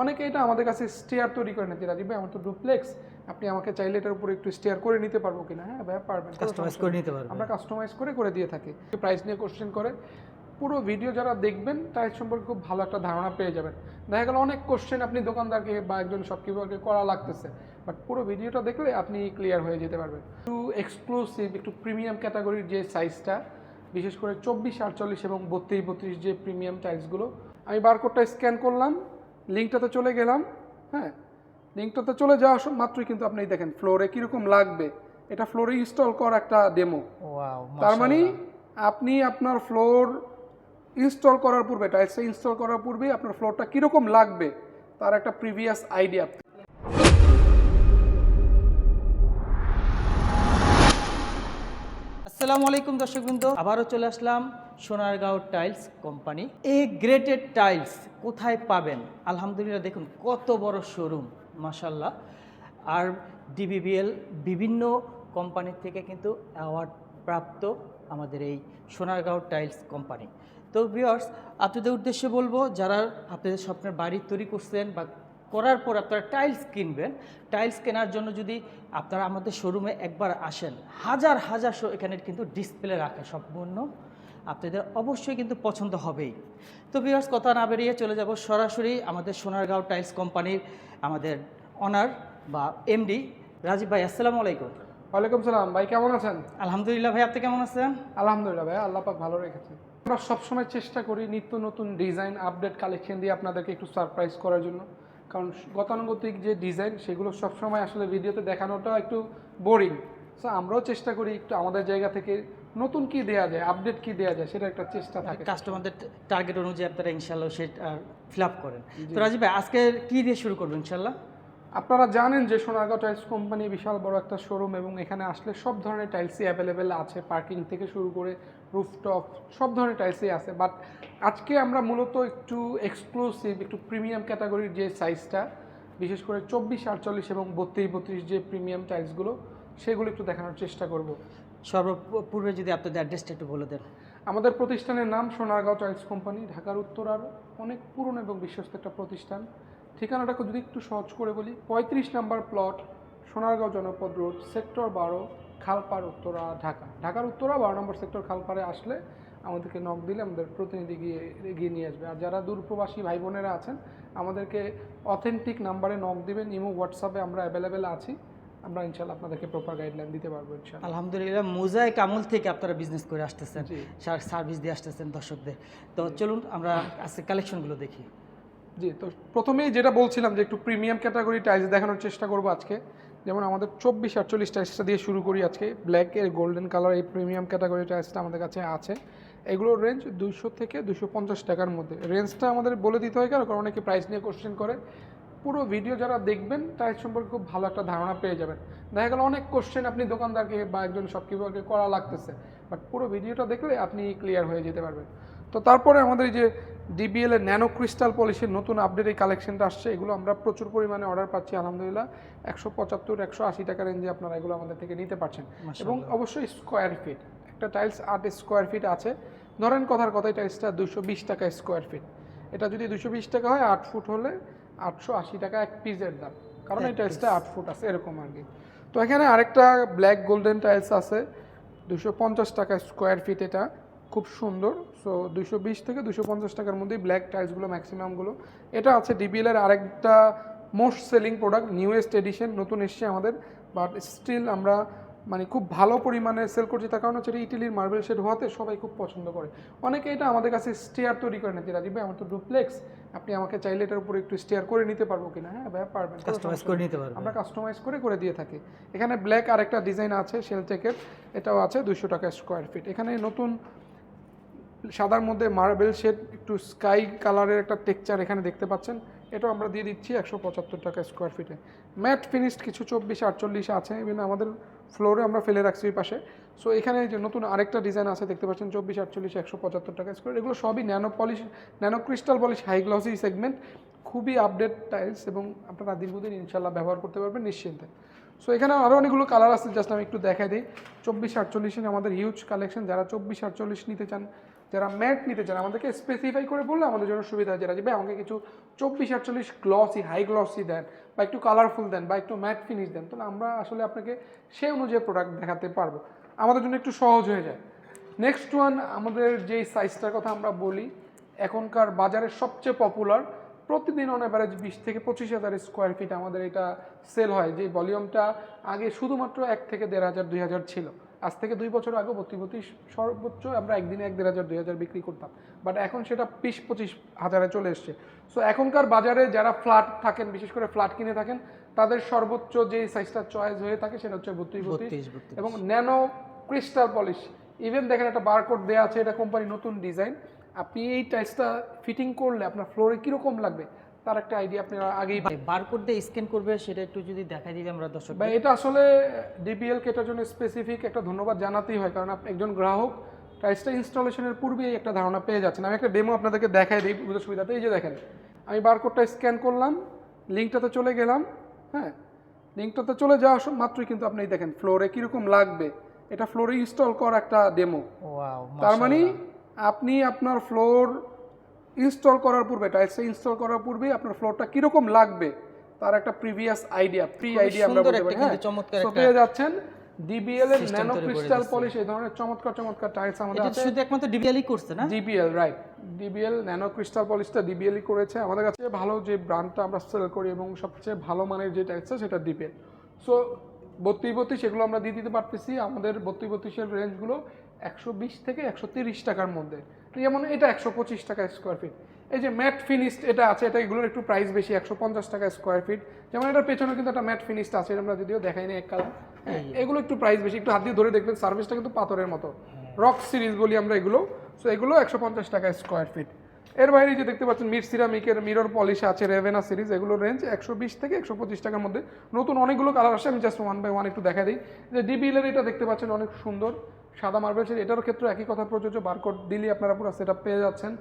অনেকে এটা আমাদের কাছে স্টেয়ার তৈরি করে নিতে রাজি ভাই আমার তো ডুপ্লেক্স আপনি আমাকে চাইলে এটার উপরে একটু স্টেয়ার করে নিতে পারব কিনা? হ্যাঁ ভাই পারবেন কাস্টমাইজ করে নিতে পারবেন আমরা কাস্টমাইজ করে করে দিয়ে থাকি। প্রাইস নিয়ে কোশ্চেন করে। পুরো ভিডিও যারা দেখবেন টাইলস সম্পর্কে খুব ভালো একটা ধারণা পেয়ে যাবেন। দেখা গেল অনেক কোশ্চেন আপনি দোকানদারকে বা একজন শপকিপারকে করা লাগতেছে। বাট পুরো ভিডিওটা দেখলে আপনি ক্লিয়ার হয়ে যেতে পারবেন। একটু এক্সক্লুসিভ একটু প্রিমিয়াম ক্যাটাগরির যে সাইজটা বিশেষ করে চব্বিশ আটচল্লিশ এবং বত্রিশ বত্রিশ যে প্রিমিয়াম টাইলসগুলো আমি বারকোডটা স্ক্যান করলাম। লিঙ্কটাতে চলে গেলাম হ্যাঁ? লিঙ্কটাতে চলে যাওয়া মাত্রই কিন্তু আপনি দেখেন ফ্লোরে কীরকম লাগবে। এটা ফ্লোরে ইনস্টল করা একটা ডেমো তার মানে আপনি আপনার ফ্লোর ইনস্টল করার পূর্বে টাইলসটা ইনস্টল করার পূর্বে আপনার ফ্লোরটা কীরকম লাগবে তার একটা প্রিভিয়াস আইডিয়া আসসালামু আলাইকুম দর্শকবৃন্দ। আবারও চলে আসলাম সোনারগাঁও টাইলস কোম্পানি। এ গ্রেটেড টাইলস কোথায় পাবেন? আলহামদুলিল্লাহ দেখুন, কত বড় শোরুম মাসাল্লাহ আর ডিবিবিএল বিভিন্ন কোম্পানির থেকে কিন্তু অ্যাওয়ার্ড প্রাপ্ত আমাদের এই সোনারগাঁও টাইলস কোম্পানি। তো ভিউয়ার্স, আপনাদের উদ্দেশ্যে বলব, যারা আপনাদের স্বপ্নের বাড়ি তৈরি করছেন বা করার পর আপনারা টাইলস কিনবেন। টাইলস কেনার জন্য যদি আপনারা আমাদের শোরুমে একবার আসেন হাজার হাজার শো এখানে কিন্তু ডিসপ্লে রাখে সম্পূর্ণ। আপনাদের অবশ্যই কিন্তু পছন্দ হবেই। তো বিয়ার্স কথা না বেরিয়ে চলে যাব সরাসরি আমাদের সোনারগাঁও টাইলস কোম্পানির আমাদের অনার বা এমডি রাজীব ভাই আসসালামু আলাইকুম। ওয়ালাইকুম সালাম ভাই কেমন আছেন? আলহামদুলিল্লাহ ভাই আপনি কেমন আছেন? আলহামদুলিল্লাহ ভাই আল্লাহ পাক ভালো রেখেছে। আমরা সবসময় চেষ্টা করি নিত্য নতুন ডিজাইন আপডেট কালেকশন দিয়ে আপনাদেরকে একটু সারপ্রাইজ করার জন্য। কারণ গতানুগতিক যে ডিজাইন সেগুলো সবসময় আসলে ভিডিওতে দেখানোটা একটু বোরিং সো আমরাও চেষ্টা করি একটু আমাদের জায়গা থেকে নতুন কি দেওয়া যায় আপডেট কি দেওয়া যায় সেটা একটা চেষ্টা থাকে। কাস্টমারদের টার্গেট অনুযায়ী আপনারা ইনশাল্লাহ সেটা ফিল আপ করেন। তো রাজীব ভাই আজকে কি দিয়ে শুরু করবেন ইনশাল্লাহ আপনারা জানেন যে সোনারগাঁও টাইলস কোম্পানি বিশাল বড় একটা শোরুম এবং এখানে আসলে সব ধরনের টাইলসই অ্যাভেলেবেল আছে। পার্কিং থেকে শুরু করে রুফটপ সব ধরনের টাইলসই আছে। বাট আজকে আমরা মূলত একটু এক্সক্লুসিভ একটু প্রিমিয়াম ক্যাটাগরির যে সাইজটা বিশেষ করে চব্বিশ আটচল্লিশ এবং বত্রিশ বত্রিশ যে প্রিমিয়াম টাইলসগুলো সেগুলো একটু দেখানোর চেষ্টা করব। সর্বপূর্বে যদি আপনাদের অ্যাড্রেসটা একটু বলে দেন। আমাদের প্রতিষ্ঠানের নাম সোনারগাঁও টাইলস কোম্পানি ঢাকার উত্তরার অনেক পুরনো এবং বিশ্বস্ত একটা প্রতিষ্ঠান। ঠিকানাটাকে যদি একটু সহজ করে বলি পঁয়ত্রিশ নাম্বার প্লট সোনারগাঁও জনপদ রোড সেক্টর বারো খালপাড় উত্তরা ঢাকা। ঢাকার উত্তরা বারো নম্বর সেক্টর খালপাড়ে আসলে আমাদেরকে নক দিলে আমাদের প্রতিনিধি গিয়ে এগিয়ে নিয়ে আসবে। আর যারা দূরপ্রবাসী ভাই বোনেরা আছেন আমাদেরকে অথেন্টিক নাম্বারে নক দিবেন ইমো হোয়াটসঅ্যাপে আমরা অ্যাভেলেবেল আছি। আমরা ইনশাল্লাহ আপনাদেরকে প্রপার গাইডলাইন দিতে পারব ইনশাল্লাহ আলহামদুলিল্লাহ মোজাইক আমল থেকে আপনারা বিজনেস করে আসতেছেন সার্ভিস দিয়ে আসতেছেন দর্শকদের। তো চলুন আমরা আজকে কালেকশনগুলো দেখি। জি তো প্রথমেই যেটা বলছিলাম যে একটু প্রিমিয়াম ক্যাটাগরি টাইলস দেখানোর চেষ্টা করব আজকে। যেমন আমাদের চব্বিশ আটচল্লিশ টাইলসটা দিয়ে শুরু করি আজকে। ব্ল্যাক এর গোল্ডেন কালার এই প্রিমিয়াম ক্যাটাগরি টাইলসটা আমাদের কাছে আছে। এগুলোর রেঞ্জ দুইশো থেকে দুশো পঞ্চাশ টাকার মধ্যে। রেঞ্জটা আমাদের বলে দিতে হয় কারণ অনেকে প্রাইস নিয়ে কোশ্চেন করে। পুরো ভিডিও যারা দেখবেন টাইলস সম্পর্কে খুব ভালো একটা ধারণা পেয়ে যাবেন। দেখা গেল অনেক কোশ্চেন আপনি দোকানদারকে বা একজন শপকিপারকে করা লাগতেছে বাট পুরো ভিডিওটা দেখলে আপনি ক্লিয়ার হয়ে যেতে পারবেন। তো তারপরে আমাদের এই যে ডিবিএল এর ন্যানো ক্রিস্টাল পলিশের নতুন আপডেট এই কালেকশনটা আসছে এগুলো আমরা প্রচুর পরিমাণে অর্ডার পাচ্ছি আলহামদুলিল্লাহ। একশো পঁচাত্তর একশো আশি টাকা রেঞ্জে আপনারা এগুলো আমাদের থেকে নিতে পারছেন। এবং অবশ্যই স্কোয়ার ফিট একটা টাইলস আট স্কোয়ার ফিট আছে। ধরেন কথার কথাই টাইলসটা দুশো বিশ টাকা স্কোয়ার ফিট এটা যদি দুশো বিশ টাকা হয় আট ফুট হলে আটশো আশি টাকা এক পিসের দাম। কারণ এই টাইলসটা আট ফুট আছে এরকম আর কি। তো এখানে আরেকটা ব্ল্যাক গোল্ডেন টাইলস আছে। দুশো পঞ্চাশ টাকা স্কোয়ার ফিট এটা। খুব সুন্দর। সো দুশো বিশ থেকে দুশো পঞ্চাশ টাকার মধ্যেই ব্ল্যাক টাইলসগুলো ম্যাক্সিমামগুলো এটা আছে ডিবিএল এর আরেকটা most selling product newest edition নতুন এসছে আমাদের। বাট স্টিল আমরা মানে খুব ভালো পরিমাণে সেল করছি তার কারণ হচ্ছে এটা ইটালির মার্বেল শেড হওয়াতে সবাই খুব পছন্দ করে। অনেকে এটা আমাদের কাছে স্টেয়ার তৈরি করে নিতে রাজি ভাই আমার তো ডুপ্লেক্স আপনি আমাকে চাইলে এটার উপরে একটু স্টেয়ার করে নিতে পারব কিনা? হ্যাঁ ভাই পারবেন কাস্টমাইজ করে নিতে পারবেন আমরা কাস্টমাইজ করে করে দিয়ে থাকি। এখানে ব্ল্যাক আরেকটা ডিজাইন আছে সেল শেলটেকের এটাও আছে দুশো টাকা স্কোয়ার ফিট এখানে নতুন সাদার মধ্যে মার্বেল শেড একটু স্কাই কালারের একটা টেক্সচার এখানে দেখতে পাচ্ছেন। এটাও আমরা দিয়ে দিচ্ছি একশো পঁচাত্তর টাকা স্কোয়ার ফিটে ম্যাট ফিনিশড কিছু চব্বিশ আটচল্লিশ আছে ইভেন আমাদের ফ্লোরে আমরা ফেলে রাখছি ওই পাশে। সো এখানে যে নতুন আরেকটা ডিজাইন আছে, দেখতে পাচ্ছেন চব্বিশ, আটচল্লিশ, একশো পঁচাত্তর টাকা স্কোয়ার এগুলো সবই nano polish nano crystal polish high glossy segment খুবই আপডেট টাইলস এবং আপনারা দীর্ঘদিন ইনশাল্লাহ ব্যবহার করতে পারবেন নিশ্চিন্তে। সো এখানে আরও অনেকগুলো কালার আছে জাস্ট আমি একটু দেখাই দিই। চব্বিশ আটচল্লিশের আমাদের হিউজ কালেকশন যারা চব্বিশ, আটচল্লিশ নিতে চান যারা ম্যাট নিতে চান, আমাদেরকে স্পেসিফাই করে বললে আমাদের জন্য সুবিধা হয়। যারা যে ভাই আমাকে কিছু চব্বিশ আটচল্লিশ গ্লসি হাই গ্লসি দেন, বা একটু কালারফুল দেন, বা একটু ম্যাট ফিনিশ দেন, তাহলে আমরা আসলে আপনাকে সেই অনুযায়ী প্রোডাক্ট দেখাতে পারব। আমাদের জন্য একটু সহজ হয়ে যায়। নেক্সট ওয়ান আমাদের যেই সাইজটার কথা আমরা বলি, এখনকার বাজারের সবচেয়ে পপুলার প্রতিদিন অন অ্যাভারেজ বিশ থেকে পঁচিশ হাজার স্কোয়ার ফিট আমাদের এটা সেল হয়। যে ভলিউমটা আগে শুধুমাত্র এক থেকে দেড় হাজার, দুই হাজার ছিল। আজ থেকে দুই বছর আগে বত্রিশ সর্বোচ্চ আমরা একদিনে এক দেড় হাজার দুই হাজার বিক্রি করতাম। বাট এখন সেটা বিশ পঁচিশ হাজারে চলে এসছে। সো এখনকার বাজারে যারা ফ্ল্যাট থাকেন বিশেষ করে ফ্ল্যাট কিনে থাকেন তাদের সর্বোচ্চ যে সাইজটা চয়েস হয়ে থাকে সেটা হচ্ছে বত্রিশ বত্রিশ। এবং ন্যানো ক্রিস্টাল পলিশ ইভেন দেখেন একটা বারকোড দেওয়া আছে এটা কোম্পানি নতুন ডিজাইন আপনি এই টাইলসটা ফিটিং করলে আপনার ফ্লোরে কীরকম লাগবে? তার একটা আইডিয়া আপনারা আগেই বারকোড দিয়ে স্ক্যান করবে সেটা একটু যদি দেখাই দিই আমরা দর্শক বা এটা আসলে ডিপিএল কেটার জন্য স্পেসিফিক একটা ধন্যবাদ জানাতেই হয় কারণ আপনি একজন গ্রাহক টাইলসটা ইনস্টলেশনের পূর্বেই একটা ধারণা পেয়ে যাচ্ছেন। আমি একটা ডেমো আপনাদেরকে দেখাই দিই বুঝতে সুবিধাতে। এই যে দেখেন আমি বারকোডটা স্ক্যান করলাম লিঙ্কটাতে চলে গেলাম হ্যাঁ? লিঙ্কটাতে চলে যাওয়া মাত্রই কিন্তু আপনি দেখেন ফ্লোরে কীরকম লাগবে। এটা ফ্লোরে ইনস্টল করা একটা ডেমো তার মানে আপনি আপনার ফ্লোর ইনস্টল করার পূর্বে টাইলসটা ইনস্টল করার পূর্বে আপনার ফ্লোরটা কীরকম লাগবে তার একটা প্রিভিয়াস আইডিয়া প্রি আইডিয়া আমরা বলতে পারি। হ্যাঁ চমৎকার একটা পেয়ে যাচ্ছেন ডিবিএল এর ন্যানো ক্রিস্টাল। পলিশ এই ধরনের চমৎকার চমৎকার টাইলস আমাদের এটা আছে। শুধু একমাত্র ডিবিএলই করছে না? DBL right DBL nano crystal পলিশটা ডিবিএলই করেছে। আমাদের কাছে ভালো যে ব্র্যান্ডটা আমরা সেল করি এবং সবচেয়ে ভালো মানের যে টাইলসটা সেটা ডিবিএল সো বত্রিশ বত্রিশ সেগুলো আমরা দিয়ে দিতে পারতেছি। আমাদের বত্রিশ বত্রিশের রেঞ্জগুলো একশো বিশ থেকে একশো তিরিশ টাকার মধ্যে। তো যেমন এটা একশো পঁচিশ টাকা স্কোয়ার ফিট এই যে ম্যাট ফিনিশড এটা আছে এটা এগুলোর একটু প্রাইস বেশি একশো পঞ্চাশ টাকা স্কোয়ার ফিট যেমন এটার পেছনে কিন্তু একটা ম্যাট ফিনিশড আছে আমরা যদিও দেখাই না এক কালার। এগুলো একটু প্রাইস বেশি একটু হাত দিয়ে ধরে দেখবেন সার্ভিসটা কিন্তু পাথরের মতো। রক সিরিজ বলি আমরা এগুলো। সো এগুলো একশো পঞ্চাশ টাকা স্কোয়ার ফিট এর বাইরে যে দেখতে পাচ্ছেন মিড সিরামিকের মিরর পলিশ আছে রেভেনা সিরিজ এগুলো রেঞ্জ একশো বিশ থেকে একশো পঁচিশ টাকার মধ্যে। নতুন অনেকগুলো কালার আসে আমি জাস্ট ওয়ান বাই ওয়ান একটু দেখা দিই। যে ডিবিএলের এটা দেখতে পাচ্ছেন অনেক সুন্দর। সাদা মার্বেল মার্বেলসের এটারও ক্ষেত্রে একই কথা, প্রযোজ্য বারকোড দিলে আপনারা পুরো সেট পেয়ে যাচ্ছেন।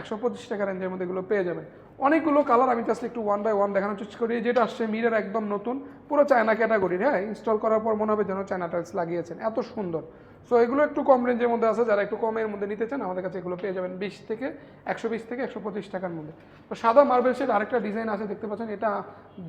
একশো পঁচিশ টাকা রেঞ্জের মধ্যে এগুলো পেয়ে যাবেন। অনেকগুলো কালার আমি জাস্ট একটু ওয়ান বাই ওয়ান দেখানোর চেষ্টা করি। যেটা আসছে মিরের একদম নতুন, পুরো চায়না ক্যাটাগরির হ্যাঁ ইনস্টল করার পর মনে হবে যেন চায়না টাইলস লাগিয়েছেন। এত সুন্দর। সো এগুলো একটু কম রেঞ্জের মধ্যে আছে। যারা একটু কমের মধ্যে নিতে চান আমাদের কাছে এগুলো পেয়ে যাবেন বিশ থেকে একশো বিশ থেকে একশো পঁচিশ টাকার মধ্যে। তো সাদা মার্বেলসের আরেকটা ডিজাইন আছে দেখতে পাচ্ছেন? এটা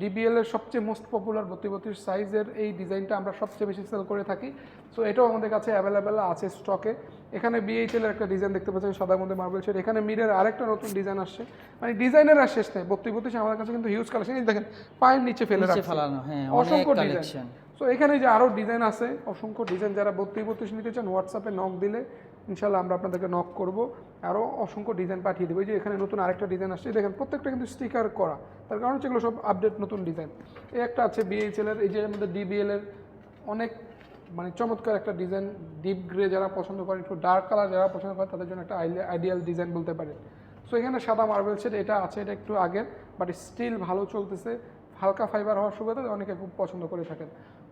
ডিবিএল এর সবচেয়ে মোস্ট পপুলার বত্রিশ বত্রিশ সাইজের এই ডিজাইনটা আমরা সবচেয়ে বেশি সেল করে থাকি। সো এটাও আমাদের কাছে অ্যাভেলেবেল আছে স্টকে এখানে বিএইচএল এর একটা ডিজাইন দেখতে পাচ্ছেন সাদার মধ্যে মার্বেল শেড এখানে মিরের আরেকটা নতুন ডিজাইন আসছে। মানে ডিজাইনের আর শেষ নেই। বত্রিশ বত্রিশ আমাদের কাছে কিন্তু হিউজ কালেকশন দেখেন পায়ের নিচে ফেলে রাখছে। হ্যাঁ অসংখ্য ডিজাইন সো এখানে যে আরও ডিজাইন আছে, অসংখ্য ডিজাইন যারা বত্রিশ বত্রিশ নিতে চান হোয়াটসঅ্যাপে নক দিলে ইনশাল্লাহ আমরা আপনাদেরকে নক করব। আরও অসংখ্য ডিজাইন পাঠিয়ে দেবো। যে এখানে নতুন আরেকটা ডিজাইন আসছে দেখেন প্রত্যেকটা কিন্তু স্টিকার করা। তার কারণ হচ্ছে এগুলো সব আপডেট নতুন ডিজাইন এই একটা আছে বিএইচএল এর, এই যে আমাদের ডিবিএল এর অনেক মানে চমৎকার একটা ডিজাইন ডিপ গ্রে যারা পছন্দ করেন, একটু ডার্ক কালার যারা পছন্দ করে তাদের জন্য একটা আইডিয়াল ডিজাইন বলতে পারেন। সো এখানে সাদা মার্বেল সেট এটা আছে, এটা একটু আগের বাট স্টিল ভালো চলতেছে। হালকা ফাইবার হওয়ার সুবিধা অনেকে খুব পছন্দ করে থাকেন।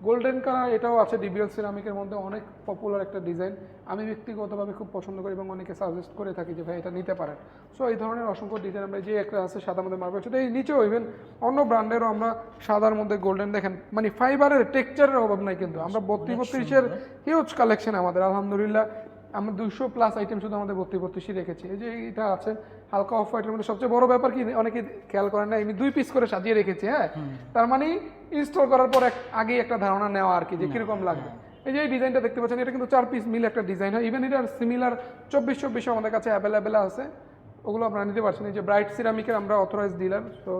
গোল্ডেন কালার এটাও আছে ডিবিএল সিরামিকের মধ্যে অনেক পপুলার একটা ডিজাইন আমি ব্যক্তিগতভাবে খুব পছন্দ করি এবং অনেকে সাজেস্ট করে থাকি যে ভাই এটা নিতে পারেন। সো এই ধরনের অসংখ্য ডিজাইন আমরা যে একটা আছে সাদার মধ্যে মার্বেল সেটা এই নিচেও ইভেন অন্য ব্র্যান্ডেরও আমরা সাদার মধ্যে গোল্ডেন দেখেন। মানে ফাইবারের টেক্সচারের অভাব নাই কিন্তু। আমরা বত্রিশ বত্রিশের হিউজ কালেকশন আমাদের আলহামদুলিল্লাহ। আমরা দুশো প্লাস আইটেম শুধু আমাদের বত্রিশ বত্রিশই রেখেছি। এই যে এটা আছে হালকা অফ হোয়াইটের মধ্যে সবচেয়ে বড় ব্যাপার কি অনেকে খেয়াল করেন না আমি দুই পিস করে সাজিয়ে রেখেছি হ্যাঁ? তার মানে ইনস্টল করার পর এক- আগেই একটা ধারণা নেওয়া আর কি যে কীরকম লাগবে। এই যে এই ডিজাইনটা দেখতে পাচ্ছেন এটা কিন্তু চার পিস মিলে একটা ডিজাইন হয়। ইভেন এটার সিমিলার চব্বিশ চব্বিশও আমাদের কাছে অ্যাভেলেবেল আছে। ওগুলো আপনারা নিতে পারছেন এই যে ব্রাইট সিরামিকের আমরা অথরাইজ ডিলার তো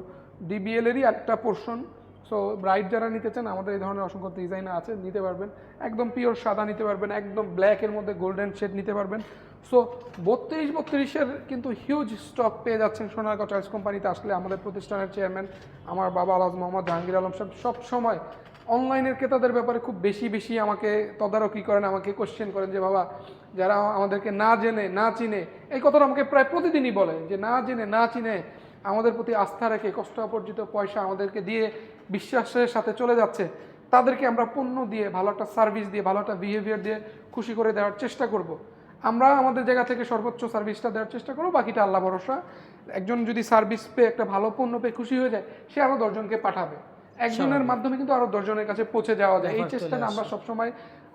ডিবিএল এরই একটা পোর্শন সো ব্রাইট যারা নিতে চান, আমাদের এই ধরনের অসংখ্য ডিজাইন আছে, নিতে পারবেন। একদম পিওর সাদা নিতে পারবেন, একদম ব্ল্যাকের মধ্যে গোল্ডেন শেড নিতে পারবেন। সো বত্রিশ বত্রিশের কিন্তু হিউজ স্টক পেয়ে যাচ্ছেন সোনারগাঁও টাইলস কোম্পানিতে আসলে আমাদের প্রতিষ্ঠানের চেয়ারম্যান আমার বাবা আলাজ মোহাম্মদ জাহাঙ্গীর আলম সাহেব, সব সময় অনলাইনের ক্রেতাদের ব্যাপারে খুব বেশি বেশি আমাকে তদারকি করেন, আমাকে কোশ্চেন করেন যে, বাবা, যারা আমাদেরকে না জেনে, না চিনে, এই কথাটা আমাকে প্রায় প্রতিদিনই বলে যে, না জেনে, না চিনে আমাদের প্রতি আস্থা রেখে, কষ্ট অর্জিত পয়সা আমাদেরকে দিয়ে বিশ্বাসের সাথে চলে যাচ্ছে তাদেরকে আমরা পণ্য দিয়ে ভালো একটা সার্ভিস দিয়ে ভালো একটা বিহেভিয়ার দিয়ে খুশি করে দেওয়ার চেষ্টা করব। আমরা আমাদের জায়গা থেকে সর্বোচ্চ সার্ভিসটা দেওয়ার চেষ্টা করব বাকিটা আল্লাহ ভরসা। একজন যদি সার্ভিস পেয়ে একটা ভালো পণ্য পেয়ে খুশি হয়ে যায় সে আরও দশজনকে পাঠাবে। একজনের মাধ্যমে কিন্তু আরও দশজনের কাছে পৌঁছে যাওয়া যায়। এই চেষ্টাটা আমরা সবসময়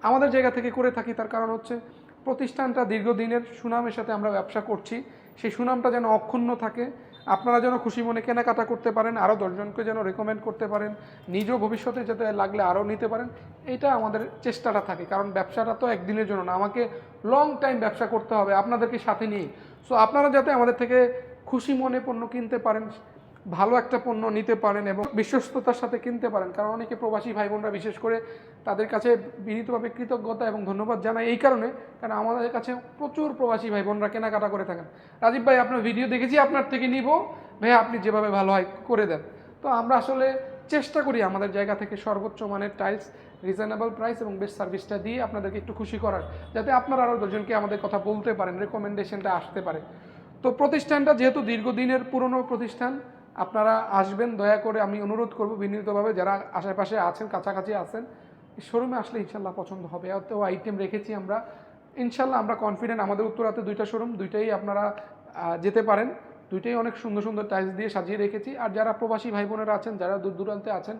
আমাদের জায়গা থেকে করে থাকি তার কারণ হচ্ছে প্রতিষ্ঠানটা দীর্ঘদিনের সুনামের সাথে আমরা ব্যবসা করছি। সেই সুনামটা যেন অক্ষুণ্ণ থাকে আপনারা যেন খুশি মনে কেনাকাটা করতে পারেন আরও দশজনকে যেন রেকমেন্ড করতে পারেন, নিজেও ভবিষ্যতে যাতে লাগলে আরও নিতে পারেন, এটা আমাদের চেষ্টাটা থাকে, কারণ ব্যবসাটা তো একদিনের জন্য না, আমাকে লং টাইম ব্যবসা করতে হবে, আপনাদেরকে সাথে নিয়ে। সো আপনারা যাতে আমাদের থেকে খুশি মনে পণ্য কিনতে পারেন ভালো একটা পণ্য নিতে পারেন এবং বিশ্বস্ততার সাথে কিনতে পারেন। কারণ অনেকে প্রবাসী ভাই বোনরা বিশেষ করে তাদের কাছে বিনীতভাবে কৃতজ্ঞতা এবং ধন্যবাদ জানাই এই কারণে, কারণ আমাদের কাছে প্রচুর প্রবাসী ভাই বোনরা কেনাকাটা করে থাকেন। রাজীব ভাই, আপনার ভিডিও দেখেছি, আপনার থেকে নিব। ভাই আপনি যেভাবে ভালো হয় করে দেন। তো আমরা আসলে চেষ্টা করি আমাদের জায়গা থেকে সর্বোচ্চ মানের টাইলস রিজনেবল প্রাইস এবং বেস্ট সার্ভিসটা দিয়ে আপনাদেরকে একটু খুশি করার, যাতে আপনারা আরও দুজনকে আমাদের কথা বলতে পারেন রেকমেন্ডেশনটা আসতে পারে। তো প্রতিষ্ঠানটা যেহেতু দীর্ঘদিনের পুরনো প্রতিষ্ঠান আপনারা আসবেন, দয়া করে আমি অনুরোধ করব বিনীতভাবে যারা আশেপাশে আছেন, কাছাকাছি আছেন শোরুমে আসলে ইনশাল্লাহ পছন্দ হবে। এত আইটেম রেখেছি আমরা। ইনশাল্লাহ আমরা কনফিডেন্ট আমাদের উত্তরাতে দুইটা শোরুম, দুইটাই আপনারা যেতে পারেন। দুইটাই অনেক সুন্দর সুন্দর টাইলস দিয়ে সাজিয়ে রেখেছি। আর যারা প্রবাসী ভাই বোনেরা আছেন, যারা দূর দূরান্তে আছেন,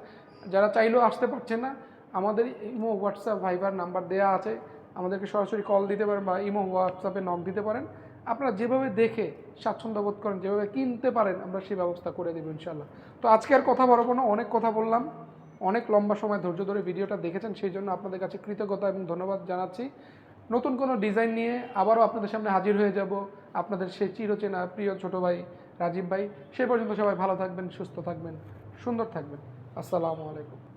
যারা চাইলেও আসতে পারছেন না, আমাদের ইমো হোয়াটসঅ্যাপ ভাইবার নাম্বার দেওয়া আছে। আমাদেরকে সরাসরি কল দিতে পারেন বা ইমো হোয়াটসঅ্যাপে নক দিতে পারেন। আপনারা যেভাবে দেখে স্বাচ্ছন্দ্য বোধ করেন, যেভাবে কিনতে পারেন, আমরা সেই ব্যবস্থা করে দেবো ইনশাল্লাহ তো আজকে আর কথা বলব না, অনেক কথা বললাম, অনেক লম্বা সময় ধৈর্য ধরে ভিডিওটা দেখেছেন, সেই জন্য আপনাদের কাছে কৃতজ্ঞতা এবং ধন্যবাদ জানাচ্ছি। নতুন কোনো ডিজাইন নিয়ে আবারও আপনাদের সামনে হাজির হয়ে যাব। আপনাদের সেই চিরচেনা প্রিয় ছোট ভাই রাজীব ভাই, সে পর্যন্ত সবাই ভালো থাকবেন, সুস্থ থাকবেন, সুন্দর থাকবেন। আসসালামু আলাইকুম।